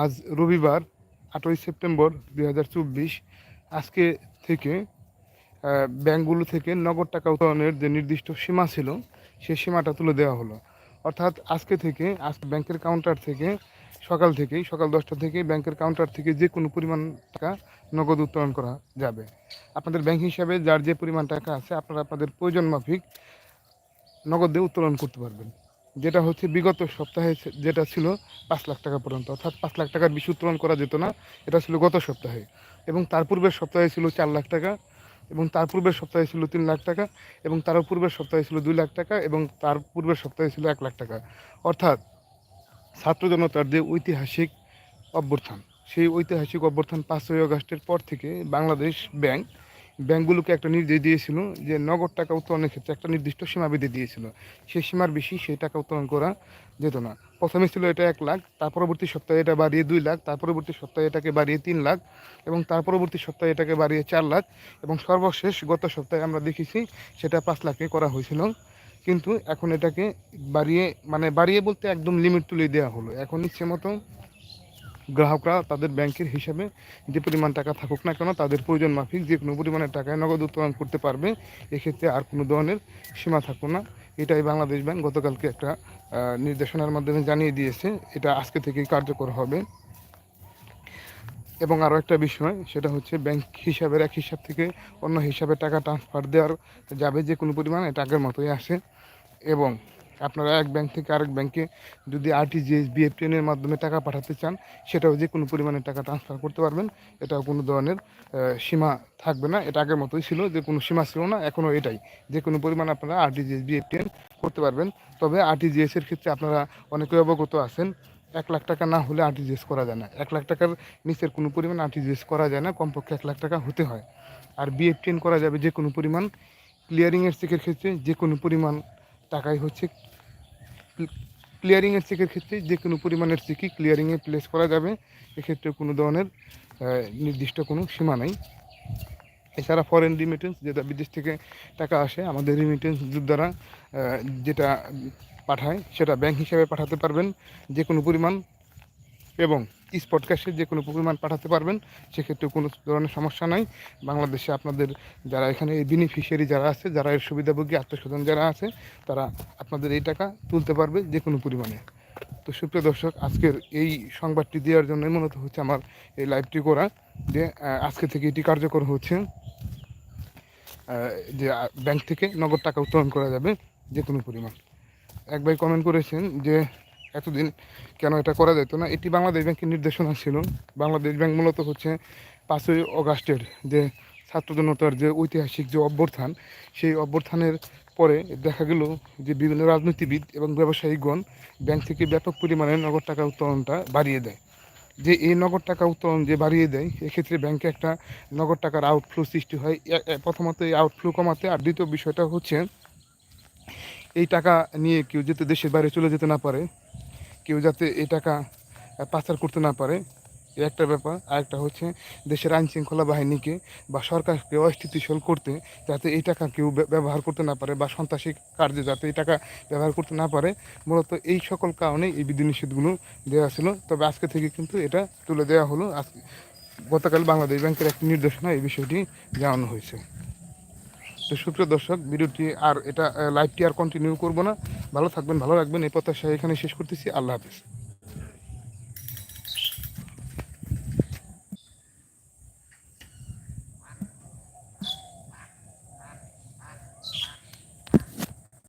আজ রবিবার, আটই সেপ্টেম্বর দু হাজার চব্বিশ। আজকে থেকে ব্যাংকগুলো থেকে নগদ টাকা উত্তোলনের যে নির্দিষ্ট সীমা ছিল, সেই সীমাটা তুলে দেওয়া হলো। অর্থাৎ আজকে থেকে, আজ ব্যাংকের কাউন্টার থেকে, সকাল থেকেই, সকাল দশটা থেকে ব্যাংকের কাউন্টার থেকে যে কোনো পরিমাণ টাকা নগদ উত্তোলন করা যাবে। আপনাদের ব্যাংক হিসাবে যার যে পরিমাণ টাকা আছে, আপনারা আপনাদের প্রয়োজন মাফিক নগদে উত্তোলন করতে পারবেন। যেটা হচ্ছে বিগত সপ্তাহে যেটা ছিল পাঁচ লাখ টাকা পর্যন্ত, অর্থাৎ পাঁচ লাখ টাকার বেশি উত্তোলন করা যেত না, এটা ছিল গত সপ্তাহে। এবং তার পূর্বের সপ্তাহে ছিল চার লাখ টাকা, এবং তার পূর্বের সপ্তাহে ছিল তিন লাখ টাকা, এবং তার পূর্বের সপ্তাহে ছিল দুই লাখ টাকা, এবং তার পূর্বের সপ্তাহে ছিল এক লাখ টাকা। অর্থাৎ ছাত্র জনতার যে ঐতিহাসিক অভ্যর্থান সেই ঐতিহাসিক অভ্যর্থান পাঁচই আগস্টের পর থেকে বাংলাদেশ ব্যাংক ব্যাংকগুলোকে একটা নির্দেশ দিয়েছিল যে নগদ টাকা উত্তোলনের ক্ষেত্রে একটা নির্দিষ্ট সীমা বেঁধে দিয়েছিল। সেই সীমার বেশি সেই টাকা উত্তোলন করা যেত না। প্রথমে ছিল এটা এক লাখ, তার পরবর্তী সপ্তাহে এটা বাড়িয়ে দুই লাখ, তার পরবর্তী সপ্তাহে এটাকে বাড়িয়ে তিন লাখ এবং তার পরবর্তী সপ্তাহে এটাকে বাড়িয়ে চার লাখ এবং সর্বশেষ গত সপ্তাহে আমরা দেখেছি সেটা পাঁচ লাখে করা হয়েছিল। কিন্তু এখন এটাকে বাড়িয়ে মানে বাড়িয়ে বলতে একদম লিমিট তুলে দেওয়া হলো। এখন ইচ্ছে মতো গ্রাহকরা তাদের ব্যাংকের হিসাবে যে পরিমাণ টাকা থাকুক না কেন তাদের প্রয়োজন মাফিক যে কোনো পরিমাণের টাকায় নগদ উত্তোলন করতে পারবে, এক্ষেত্রে আর কোনো ধরনের সীমা থাকবে না। এটাই বাংলাদেশ ব্যাংক গতকালকে একটা নির্দেশনার মাধ্যমে জানিয়ে দিয়েছে। এটা আজকে থেকেই কার্যকর হবে। এবং আরও একটা বিষয়, সেটা হচ্ছে ব্যাংক হিসাবের এক হিসাব থেকে অন্য হিসাবে টাকা ট্রান্সফার দেওয়ার যাবে যে কোনো পরিমাণে এটা আগের মতোই আসে। এবং আপনারা এক ব্যাংক থেকে আরেক ব্যাংকে যদি আরটিজিএস বিএফটিএনের মাধ্যমে টাকা পাঠাতে চান, সেটাও যে কোনো পরিমাণে টাকা ট্রান্সফার করতে পারবেন। এটাও কোনো ধরনের সীমা থাকবে না। এটা আগের মতোই ছিল, যে কোনো সীমা ছিল না, এখনও এটাই। যে কোনো পরিমাণ আপনারা আরটিজিএস বিএফটিএন করতে পারবেন। তবে আরটিজিএস এর ক্ষেত্রে আপনারা অনেকে অবগত আছেন, এক লাখ টাকা না হলে আরটিজিএস করা যায় না। এক লাখ টাকার নিচের কোনো পরিমাণ আরটিজিএস করা যায় না, কমপক্ষে এক লাখ টাকা হতে হয়। আর বিএফটিএন করা যাবে যে কোনো পরিমাণ ক্লিয়ারিংয়ের চেকের ক্ষেত্রে যে কোনো পরিমাণ টাকাই হচ্ছে ক্লিয়ারিংয়ের চেকের ক্ষেত্রে যে কোনো পরিমাণের চেকই ক্লিয়ারিংয়ে প্লেস করা যাবে। এক্ষেত্রে কোনো ধরনের নির্দিষ্ট কোনো সীমা নাই। এছাড়া ফরেন রিমিটেন্স যেটা বিদেশ থেকে টাকা আসে, আমাদের রিমিটেন্স দ্বারা যেটা পাঠায়, সেটা ব্যাংক হিসাবে পাঠাতে পারবেন। যে কোনো পরিমাণ এবং স্পট যে কোনো পরিমাণ পাঠাতে পারবেন, সেক্ষেত্রে কোনো ধরনের সমস্যা নাই। বাংলাদেশে আপনাদের যারা এখানে বেনিফিশিয়ারি যারা আছে, যারা এর সুবিধাভোগী আত্মস্বজন যারা আছে, তারা আপনাদের এই টাকা তুলতে পারবে যে কোনো পরিমাণে। তো সুপ্রিয় দর্শক, আজকের এই সংবাদটি দেওয়ার জন্য মূলত হচ্ছে আমার এই লাইভটি করা, যে আজকে থেকে এটি কার্যকর হচ্ছে। যে ব্যাংক থেকে নগদ টাকা উত্তোলন করা যাবে যে কোনো পরিমাণ। এক ভাই কমেন্ট করেছেন যে এতদিন কেন এটা করা যেত না? এটি বাংলাদেশ ব্যাংকের নির্দেশনা ছিল। বাংলাদেশ ব্যাংক মূলত হচ্ছে পাঁচই অগাস্টের যে ছাত্র জনতার যে ঐতিহাসিক যে অভ্যর্থান সেই অভ্যর্থানের পরে দেখা গেল যে বিভিন্ন রাজনীতিবিদ এবং ব্যবসায়িকগণ ব্যাংক থেকে ব্যাপক পরিমাণে নগদ টাকা উত্তোলনটা বাড়িয়ে দেয়। যে এই নগদ টাকা উত্তোলন যে বাড়িয়ে দেয়, এক্ষেত্রে ব্যাংকে একটা নগদ টাকার আউটফ্লো সৃষ্টি হয়। প্রথমত এই আউটফ্লো কমাতে আর দ্বিতীয় বিষয়টা হচ্ছে, এই টাকা নিয়ে কেউ যাতে দেশের বাইরে চলে যেতে না পারে। কেউ যাতে এই টাকা পাচার করতে না পারে একটা ব্যাপার। আর একটা হচ্ছে দেশের আইন শৃঙ্খলা বাহিনীকে বা সরকারকে অস্থিতিশীল করতে যাতে এই টাকা কেউ ব্য- ব্যবহার করতে না পারে বা সন্ত্রাসী কার্যে যাতে এই টাকা ব্যবহার করতে না পারে, মূলত এই সকল কারণে এই বিধিনিষেধগুলো দেওয়া ছিল। তবে আজকে থেকে কিন্তু এটা তুলে দেওয়া হলো। আজকে গতকাল বাংলাদেশ ব্যাংকের একটি নির্দেশনা এই বিষয়টি জানানো হয়েছে। তো সুপ্রিয় দর্শক, ভিডিওটি আর এটা লাইভটি আর কন্টিনিউ করব না। ভালো থাকবেন, ভালো রাখবেন। এই প্রত্যাশা এখানে শেষ করতেছি। আল্লাহ হাফিজ।